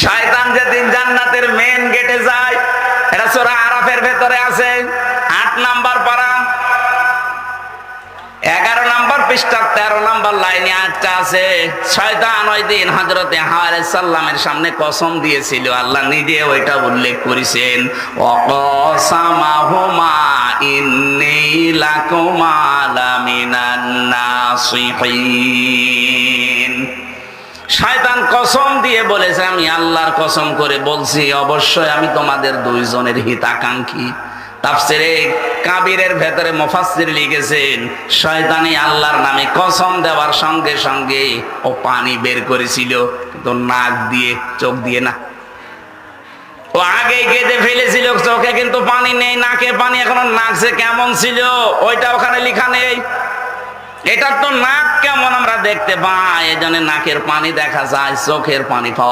শয়তান যেদিন জান্নাতের মেন গেটে যায়, এটা সোরা আরাফের ভেতরে আছে। আট নাম্বার পারা। এগারো নাম্বার পৃষ্ঠার তেরো নাম্বার লাইনে আটটা আছে। শয়তান ওই দিন হজরতে সাল্লামের সামনে কসম দিয়েছিল। আল্লাহ নিজে ওইটা উল্লেখ করেছেন অকসামাহুমা ইন্নী লাকুমা লামিনান নাসিহিন। শয়তান কসম দিয়ে বলেছে, আমি আল্লাহর কসম করে বলছি, অবশ্যই আমি তোমাদের দুইজনের হিতাকাঙ্ক্ষী। তাফসিরে কাবিরের ভেতরে মুফাসসির লিখেছেন, শয়তানি আল্লাহর নামে কসম দেওয়ার সঙ্গে সঙ্গে ও পানি বের করেছিল, কিন্তু নাক দিয়ে, চোখ দিয়ে না। ও আগে কেঁদে ফেলেছিল, চোখে কিন্তু পানি নেই, নাকে পানি এখনও নাকছে, কেমন ছিল? ওইটা ওখানে লিখা নেই। এটার তো নাক কেমন আমরা দেখতে পাই? এই নাকের পানি দেখা যায়, চোখের পানি পাওয়া